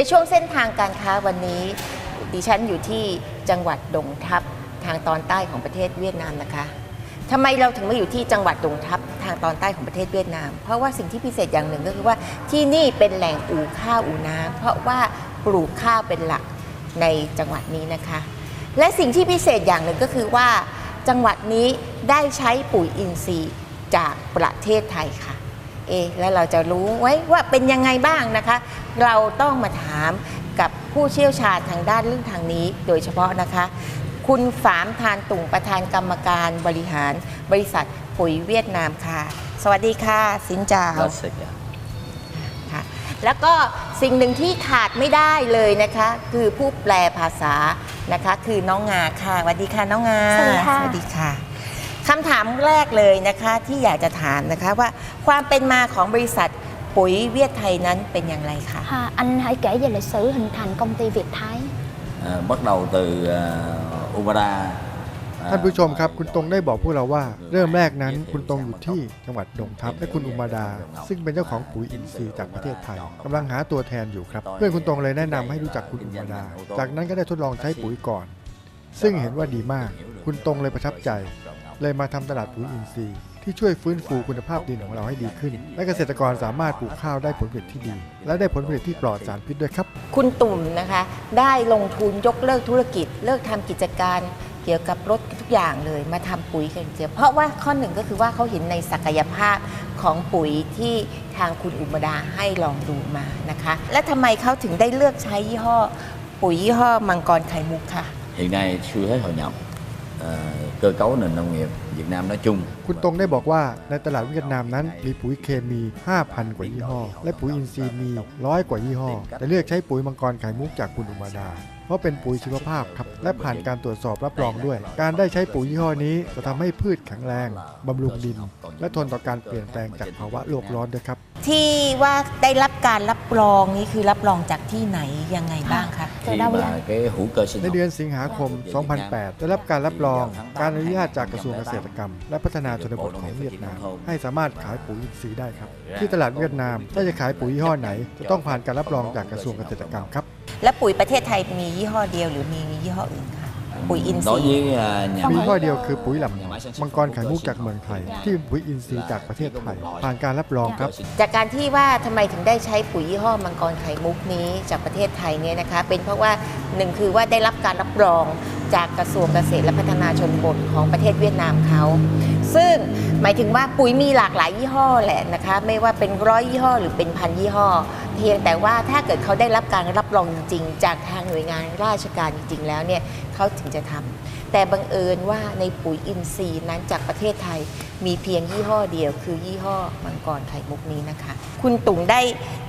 ในช่วงเส้นทางการค้าวันนี้ดิฉันอยู่ที่จังหวัดดงทับทางตอนใต้ของประเทศเวียดนามนะคะทำไมเราถึงมาอยู่ที่จังหวัดดงทับทางตอนใต้ของประเทศเวียดนาม เพราะว่าสิ่งที่พิเศษอย่างหนึ่งก็คือว่าที่นี่เป็นแหล่งอู่ข้าวอู่น้ำเพราะว่าปลูกข้าวเป็นหลักในจังหวัดนี้นะคะ และสิ่งที่พิเศษอย่างหนึ่งก็คือว่า จังหวัดนี้ได้ใช้ปุ๋ยอินทรีย์จากประเทศไทยค่ะ เอะแล้วเราจะรู้ไว้ว่าเป็นยังไงบ้างนะคะ เราต้องมาถามกับผู้เชี่ยวชาญทางด้านเรื่องทางนี้ โดยเฉพาะนะคะ คุณฝามทานตุ่งประธานกรรมการบริหารบริษัทปุ๋ยเวียดนามค่ะ สวัสดีค่ะ สินจาว Đó sẽ cả. ค่ะแล้วก็สิ่งหนึ่งที่ขาดไม่ได้เลยนะคะ คือผู้แปลภาษานะคะ คือน้องงาค่ะสวัสดีค่ะน้องงาสวัสดีค่ะสวัสดี ค่ะคำถามแรกเลยนะคะที่อยากจะถามนะคะว่าความเป็นมาของบริษัทปุ๋ยเวียดไทยนั้นเป็นอย่างไรคะ À, anh hãy kể về lịch sử hình thành công ty Việt Thái. À, bắt đầu từ à, Umara. à, ท่านผู้ชมครับคุณตรงได้บอกพวกเราว่า เริ่มแรกนั้นคุณตรงอยู่ที่จังหวัดดงทับและคุณอุมาดา ซึ่งเป็นเจ้าของปุ๋ยอินทรีย์จากประเทศไทยกำลังหาตัวแทนอยู่ครับเพื่อนคุณตรงเลยแนะนำให้รู้จักคุณอุมาดา จากนั้นก็ได้ทดลองใช้ปุ๋ยก่อน ซึ่งเห็นว่าดีมาก คุณตรงเลยประทับใจ เลยมาทำตลาดปุ๋ยอินทรีย์ที่ช่วยฟื้นฟูคุณภาพดินของเราให้ดีขึ้น และเกษตรกรสามารถปลูกข้าวได้ผลผลิตที่ดี และได้ผลผลิตที่ปลอดสารพิษด้วยครับ คุณตุ่มนะคะ ได้ลงทุนยกเลิกธุรกิจ เลิกทำกิจการเกี่ยวกับรถทุกอย่างเลยมาทำปุ๋ยกันเสียเพราะว่าข้อหนึ่งก็คือว่าเขาเห็นในศักยภาพของปุ๋ยที่ทางคุณอุมดาให้ลองดูมานะคะ และทำไมเขาถึงได้เลือกใช้ยี่ห้อ ปุ๋ยยี่ห้อมังกรไข่มุกค่ะ Hiện nay xu thế hội nhập à, cơ cấu nền nông nghiệp Việt Nam nói chung คุณตรงได้บอกว่าในตลาดเวียดนามนั้นมีปุ๋ยเคมี 5,000 กว่ายี่ห้อ และปุ๋ยอินทรีย์มีร้อยกว่ายี่ห้อ แต่เลือกใช้ปุ๋ยมังกรไข่มุกจากคุณอุมาดา ราะเป็นปุ๋ยชีวภาพครับและผ่านการตรวจสอบรับรองด้วย การได้ใช้ปุ๋ยยี่ห้อนี้จะทำให้พืชแข็งแรงบำรุงดิน และทนต่อการเปลี่ยนแปลงจากภาวะโลกร้อนด้วยครับ ที่ว่าได้รับการรับรองนี่คือรับรองจากที่ไหนยังไงบ้างคะ Từ khi đâu mà ra? cái hữu cơ sinh ใน học เดือนสิงหาคม 2008 ได้รับการรับรองการอนุญาตจากกระทรวงเกษตรกรรม และพัฒนาชนบทของเวียดนาม ให้สามารถขายปุ๋ยอินทรีย์ได้ครับ ที่ตลาดเวียดนามถ้าจะขายปุ๋ยยี่ห้อไหน จะต้องผ่านการรับรองจากกระทรวงเกษตรกรรมครับ และปุ๋ยประเทศไทยมียี่ห้อเดียวหรือมียี่ห้ออื่นคะปุ๋ยอินทรี đối ย์ với à, nhà มี máy ข้อเดียวคือปุ๋ยลำมังกรไข่มุกจากเมืองไทย ที่เป็นปุ๋ยอินทรีย์จากประเทศไทยผ่านการรับรองครับ จากการที่ว่าทำไมถึงได้ใช้ปุ๋ยยี่ห้อมังกรไข่มุกนี้จากประเทศไทยเนี่ยนะคะ เป็นเพราะว่าหนึ่งคือว่าได้รับการรับรองจากกระทรวงเกษตรและพัฒนาชนบทของประเทศเวียดนามเขา ซึ่งหมายถึงว่าปุ๋ยมีหลากหลายยี่ห้อแหละนะคะ ไม่ว่าเป็นร้อยยี่ห้อหรือเป็นพันยี่ห้อ เพียงแต่ว่าถ้าเกิดเขาได้รับการรับรองจริงๆ จากทางหน่วยงานราชการจริงๆ แล้วเนี่ยเขาถึงจะทำแต่บังเอิญว่าในปุ๋ยอินทรีย์นั้นจากประเทศไทยมีเพียงยี่ห้อเดียว คือยี่ห้อมังกรไข่มุกนี้นะคะ คุณตุ่งได้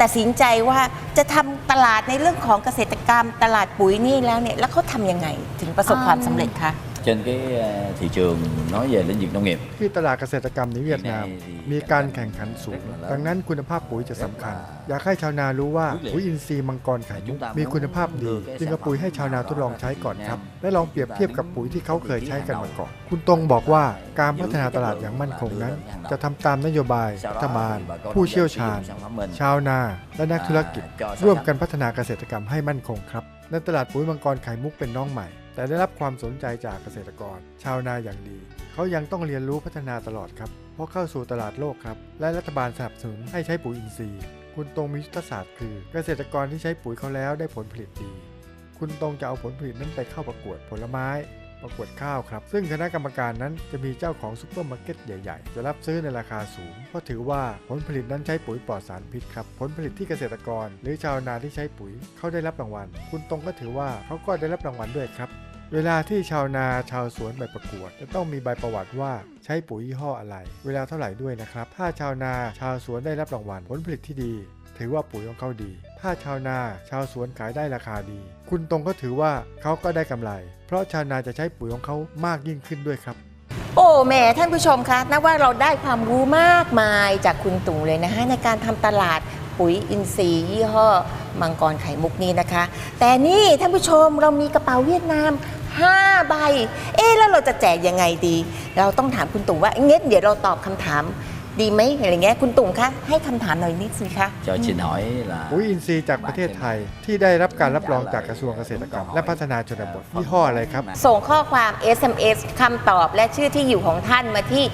ตัดสินใจว่าจะทำตลาดในเรื่องของเกษตรกรรมตลาดปุ๋ยนี่แล้วเนี่ยแล้วเขาทำยังไงถึงประสบความสำเร็จคะ trên cái à, thị trường nói về lĩnh vực nông nghiệp ที่ตลาดเกษตรกรรมในเวียดนาม มีการแข่งขันสูง ดังนั้นคุณภาพปุ๋ยจะสำคัญ อยากให้ชาวนารู้ว่าปุ๋ยอินทรีย์มังกรไข่มุกมีคุณภาพดี จึงเอาปุ๋ยให้ชาวนาทดลองใช้ก่อนครับ และลองเปรียบเทียบกับปุ๋ยที่เขาเคยใช้กันมาก่อน คุณตรงบอกว่าการพัฒนาตลาดอย่างมั่นคงนั้น จะทำตามนโยบายรัฐบาล ผู้เชี่ยวชาญ ชาวนา และนักธุรกิจ ร่วมกันพัฒนาเกษตรกรรมให้มั่นคงครับ ในตลาดปุ๋ยมังกรไข่มุกเป็นน้องใหม่ แต่ได้รับความสนใจจากเกษตรกร ชาวนาอย่างดี เขายังต้องเรียนรู้พัฒนาตลอดครับ เพราะเข้าสู่ตลาดโลกครับ และรัฐบาลสนับสนุนให้ใช้ปุ๋ยอินทรีย์ คุณตรงมียุทธศาสตร์คือ เกษตรกรที่ใช้ปุ๋ยเขาแล้วได้ผลผลิตดี คุณตรงจะเอาผลผลิตนั้นไปเข้าประกวดผลไม้ ประกวดข้าวครับ ซึ่งคณะกรรมการนั้นจะมีเจ้าของซุปเปอร์มาร์เก็ตใหญ่ๆ จะรับซื้อในราคาสูง เพราะถือว่าผลผลิตนั้นใช้ปุ๋ยปลอดสารพิษครับ ผลผลิตที่เกษตรกร หรือชาวนาที่ใช้ปุ๋ยเขาได้รับรางวัล คุณตรงก็ถือว่าเขาก็ได้รับรางวัลด้วยครับเวลาที่ชาวนาชาวสวนไปประกวด จะต้องมีใบประวัติว่าใช้ปุ๋ยยี่ห้ออะไร เวลาเท่าไหร่ด้วยนะครับ ถ้าชาวนาชาวสวนได้รับรางวัลผลผลิตที่ดี ถือว่าปุ๋ยของเขาดี ถ้าชาวนาชาวสวนขายได้ราคาดี คุณตรงก็ถือว่าเขาก็ได้กำไร เพราะชาวนาจะใช้ปุ๋ยของเขามากยิ่งขึ้นด้วยครับ โอ้แม่ท่านผู้ชมคะนับว่าเราได้ความรู้มากมายจากคุณตุ่งเลยนะคะในการทำตลาดปุ๋ยอินทรีย์ยี่ห้อมังกรไข่มุกนี้นะคะ แต่นี่ท่านผู้ชมเรามีกระเป๋าเวียดนาม5ใบ เอ๊แล้วเราจะแจกยังไงดี เราต้องถามคุณตุ่งว่าเงี้ยเดี๋ยวเราตอบคำถาม ดีไหมอะไรเงี้ยคุณตุ่มคะให้คำถามหน่อยนิดสิคะ cho xin hỏi là ปุ๋ยอินทรีย์จากประเทศไทยที่ได้รับการรับรองจากกระทรวงเกษตรกรรม และพัฒนาชนบทยี่ห้ออะไรครับ ส่งข้อความ SMS คำตอบและชื่อที่อยู่ของท่านมาที่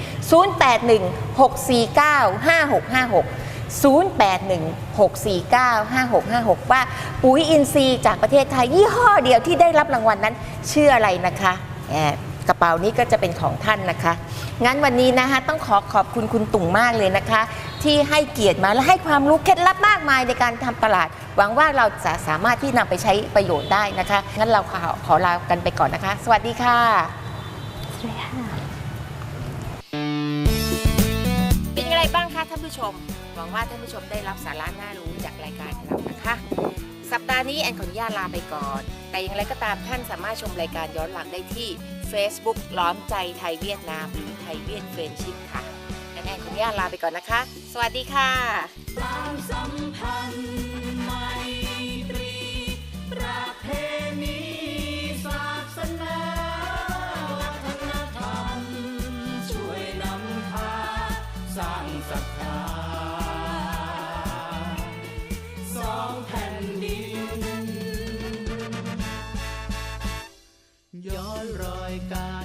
0816495656ว่าปุ๋ยอินทรีย์จากประเทศไทยยี่ห้อเดียวที่ได้รับรางวัลนั้นชื่ออะไรนะคะแอบ กระเป๋านี้ก็จะเป็นของท่านนะคะ งั้นวันนี้นะคะต้องขอขอบคุณคุณตุ่งมากเลยนะคะ ที่ให้เกียรติมาและให้ความรู้เคล็ดลับมากมายในการทำตลาด หวังว่าเราจะสามารถที่นำไปใช้ประโยชน์ได้นะคะ งั้นเราขอขอลากันไปก่อนนะคะ สวัสดีค่ะสวัสดีค่ะางคะท่านผู้ชม หวังว่าท่านผู้ชมได้รับสาระน่ารู้จากรายการของเรานะคะ สัปดาห์นี้แอนขออนุญาตลาไปก่อน แต่อย่างไรก็ตามท่านสามารถชมรายการย้อนหลังได้ที่ Facebook ล้อมใจไทยเวียดนามหรือไทยเวียดเฟรนชิพค่ะงั้นแอนขออนุญาตลาไปก่อนนะคะ สวัสดีค่ะ สองแผ่นดิน ย้อนรอยกา